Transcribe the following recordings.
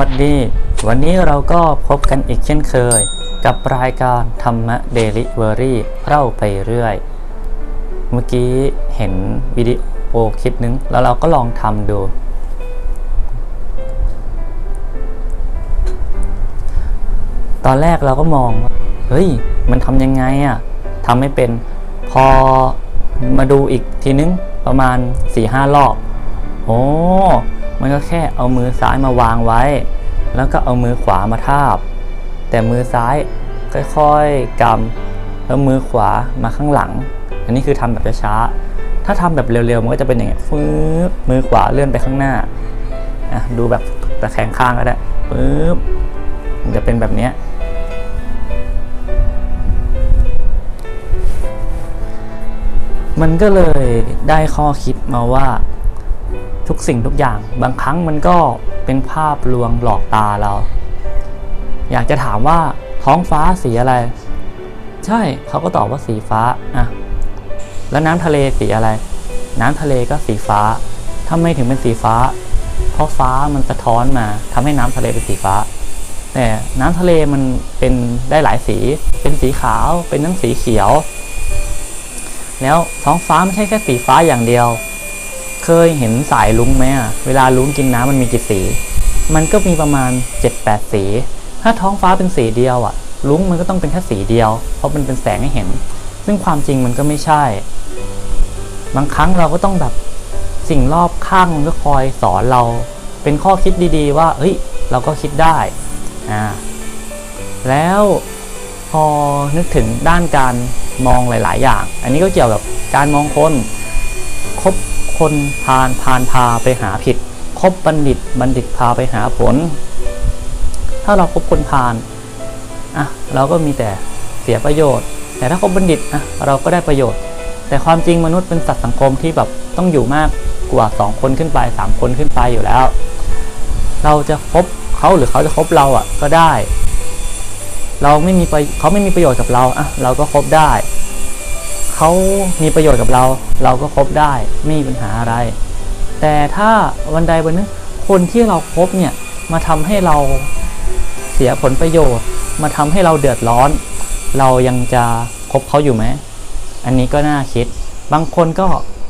วัสดี วันนี้เราก็พบกันอีกเช่นเคย กับรายการธรรมะเดลิเวอรี่เล่าไปเรื่อย เมื่อกี้เห็นวิดีโอคลิปนึง แล้วเราก็ลองทำดู ตอนแรกเราก็มองเฮ้ย มันทำยังไงอะ่ะทำไม่เป็นพอมาดูอีกทีนึงประมาณ4ี่ห้ารอบ โอ้ มันก็แค่เอามือซ้ายมาวางไว้ แล้วก็เอามือขวามาทาบ แต่มือซ้ายค่อยๆกำแล้วมือขวามาข้างหลัง อันนี้คือทำแบบช้าๆถ้าทำแบบเร็วๆมันก็จะเป็นอย่างเงี้ยฟืบมือขวาเลื่อนไปข้างหน้าอะดูแบบตะแคงข้างก็ได้ปึ๊บมันจะเป็นแบบเนี้ยมันก็เลยได้ข้อคิดมาว่า ทุกสิ่งทุกอย่าง บางครั้งมันก็เป็นภาพลวงหลอกตาเรา อยากจะถามว่าท้องฟ้าสีอะไร ใช่เขาก็ตอบว่าสีฟ้าอะแล้วน้ำทะเลสีอะไร น้ำทะเลก็สีฟ้าทำไมถึงเป็นสีฟ้า เพราะฟ้ามันสะท้อนมาทำให้น้ำทะเลเป็นสีฟ้า แต่น้ำทะเลมันเป็นได้หลายสี เป็นสีขาว เป็นทั้งสีเขียว แล้วท้องฟ้าไม่ใช่แค่สีฟ้าอย่างเดียว เคยเห็นสายลุ้งไหมอะ เวลาลุ้งกินน้ำมันมีกี่สี มันก็มีประมาณ 7-8 สี ถ้าท้องฟ้าเป็นสีเดียวอะ ลุ้งมันก็ต้องเป็นแค่สีเดียว เพราะมันเป็นแสงให้เห็น ซึ่งความจริงมันก็ไม่ใช่ บางครั้งเราก็ต้องแบบสิ่งรอบข้างมันก็คอยสอนเรา เป็นข้อคิดดีๆ ว่า เฮ้ย เราก็คิดได้ อ่า แล้วพอนึกถึงด้านการมองหลาย ๆ อย่าง อันนี้ก็เกี่ยวกับการมองคน คนพาลพาลพาไปหาผิด คบบัณฑิตบัณฑิตพาไปหาผล ถ้าเราคบคนพาลอะเราก็มีแต่เสียประโยชน์ แต่ถ้าคบบัณฑิตอะเราก็ได้ประโยชน์ แต่ความจริงมนุษย์เป็นสัตว์สังคมที่แบบต้องอยู่มากกว่า 2 คนขึ้นไป 3 คนขึ้นไปอยู่แล้ว เราจะคบเขาหรือเขาจะคบเราอะก็ได้ เราไม่มีปเขาไม่มีประโยชน์กับเราอะเราก็คบได้ เขามีประโยชน์กับเรา เราก็คบได้ไม่มีปัญหาอะไร แต่ถ้าวันใดวันนึงคนที่เราคบเนี่ยมาทำให้เราเสียผลประโยชน์ มาทำให้เราเดือดร้อน เรายังจะคบเขาอยู่ไหมอันนี้ก็น่าคิด บางคนก็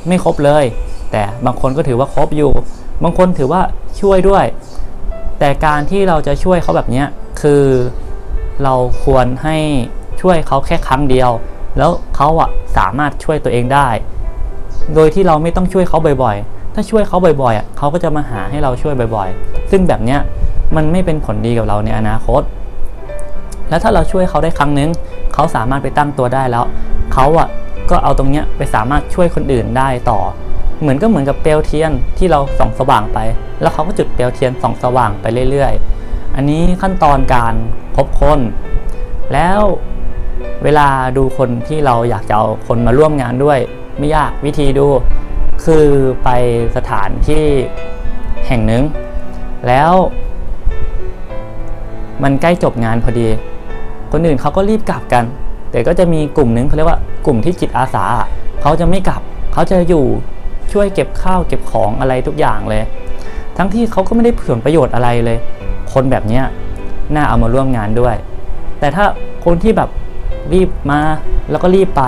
ไม่คบเลย แต่บางคนก็ถือว่าคบอยู่ บางคนถือว่าช่วยด้วย แต่การที่เราจะช่วยเขาแบบนี้คือเราควรให้ช่วยเขาแค่ครั้งเดียว แล้วเขาอะสามารถช่วยตัวเองได้ โดยที่เราไม่ต้องช่วยเขาบ่อยๆ ถ้าช่วยเขาบ่อยๆอะเขาก็จะมาหาให้เราช่วยบ่อยๆ ซึ่งแบบเนี้ยมันไม่เป็นผลดีกับเราในอนาคต แล้วถ้าเราช่วยเขาได้ครั้งนึงเขาสามารถไปตั้งตัวได้แล้วเขาอะก็เอาตรงเนี้ยไปสามารถช่วยคนอื่นได้ต่อ เหมือนก็เหมือนกับเปลวเทียนที่เราส่องสว่างไป แล้วเขาก็จุดเปลวเทียนส่องสว่างไปเรื่อย ๆ อันนี้ขั้นตอนการพบคน แล้ว เวลาดูคนที่เราอยากจะเอาคนมาร่วมงานด้วย ไม่ยากวิธีดู คือไปสถานที่แห่งหนึ่ง แล้ว มันใกล้จบงานพอดี คนอื่นเขาก็รีบกลับกัน แต่ก็จะมีกลุ่มหนึ่งเขาเรียกว่ากลุ่มที่จิตอาสาเขาจะไม่กลับเขาจะอยู่ช่วยเก็บข้าวเก็บของอะไรทุกอย่างเลย ทั้งที่เขาก็ไม่ได้ผลประโยชน์อะไรเลย คนแบบเนี้ยน่าเอามาร่วมงานด้วย แต่ถ้าคนที่แบบ รีบมาแล้วก็รีบไป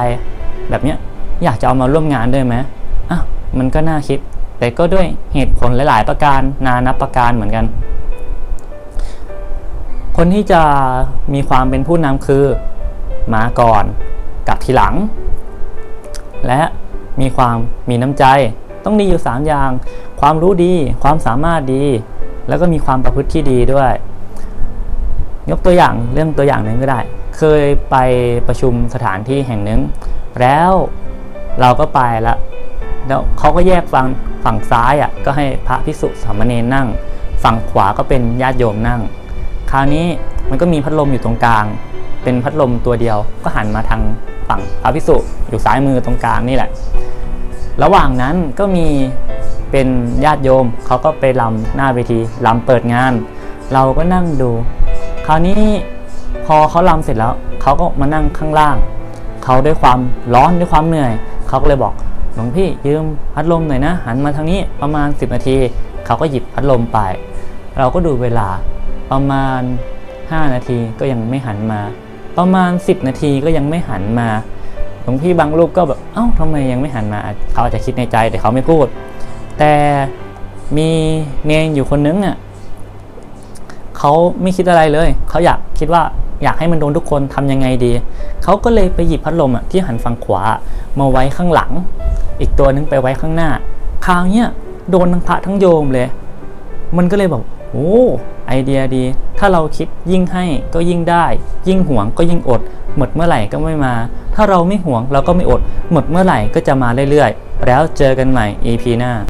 แบบเนี้ยอยากจะเอามาร่วมงานด้วยไหมอะมันก็น่าคิด แต่ก็ด้วยเหตุผลหลาย ๆ ประการนานับประการเหมือนกัน คนที่จะมีความเป็นผู้นำคือมาก่อนกับทีหลัง และมีความมีน้ำใจ ต้องดีอยู่ 3 อย่าง ความรู้ดี ความสามารถดี แล้วก็มีความประพฤติที่ดีด้วย ยกตัวอย่างเรื่องตัวอย่างหนึ่งก็ได้ เคยไปประชุมสถานที่แห่งหนึ่ง แล้วเราก็ไปละแล้วเขาก็แยกฝั่งฝั่งซ้ายอะก็ให้พระภิกษุสามเณรนั่ง ฝั่งขวาก็เป็นญาติโยมนั่ง คราวนี้มันก็มีพัดลมอยู่ตรงกลาง เป็นพัดลมตัวเดียว ก็หันมาทางฝั่งพระภิกษุอยู่ซ้ายมือตรงกลางนี่แหละ ระหว่างนั้นก็มีเป็นญาติโยมเขาก็ไปลำหน้าเวทีลำเปิดงาน เราก็นั่งดู คราวนี้พอเขาลำเสร็จแล้วเขาก็มานั่งข้างล่างเขาด้วยความร้อนด้วยความเหนื่อยเขาก็เลยบอกหลวงพี่ยืมพัดลมหน่อยนะ หันมาทางนี้ประมาณ 10 นาทีเขาก็หยิบพัดลมไป เราก็ดูเวลาประมาณ 5 นาทีก็ยังไม่หันมา ประมาณ 10 นาทีก็ยังไม่หันมาหลวงพี่บางรูปก็แบบเอ้าทำไมยังไม่หันมาเขาอาจจะคิดในใจแต่เขาไม่พูด แต่มีเนนอยู่คนนึงอะ เขาไม่คิดอะไรเลย เขาอยากคิดว่าอยากให้มันโดนทุกคนทำยังไงดี เขาก็เลยไปหยิบพัดลมอะที่หันฝั่งขวามาไว้ข้างหลัง อีกตัวนึงไปไว้ข้างหน้า คราวเนี้ยโดนทั้งพระทั้งโยมเลย มันก็เลยแบอกโอ้ไอเดียดี ถ้าเราคิดยิ่งให้ก็ยิ่งได้ ยิ่งหวงก็ยิ่งอด หมดเมื่อไหร่ก็ไม่มา ถ้าเราไม่หวงเราก็ไม่อด หมดเมื่อไหร่ก็จะมาเรื่อยๆ แล้วเจอกันใหม่ EP หน้า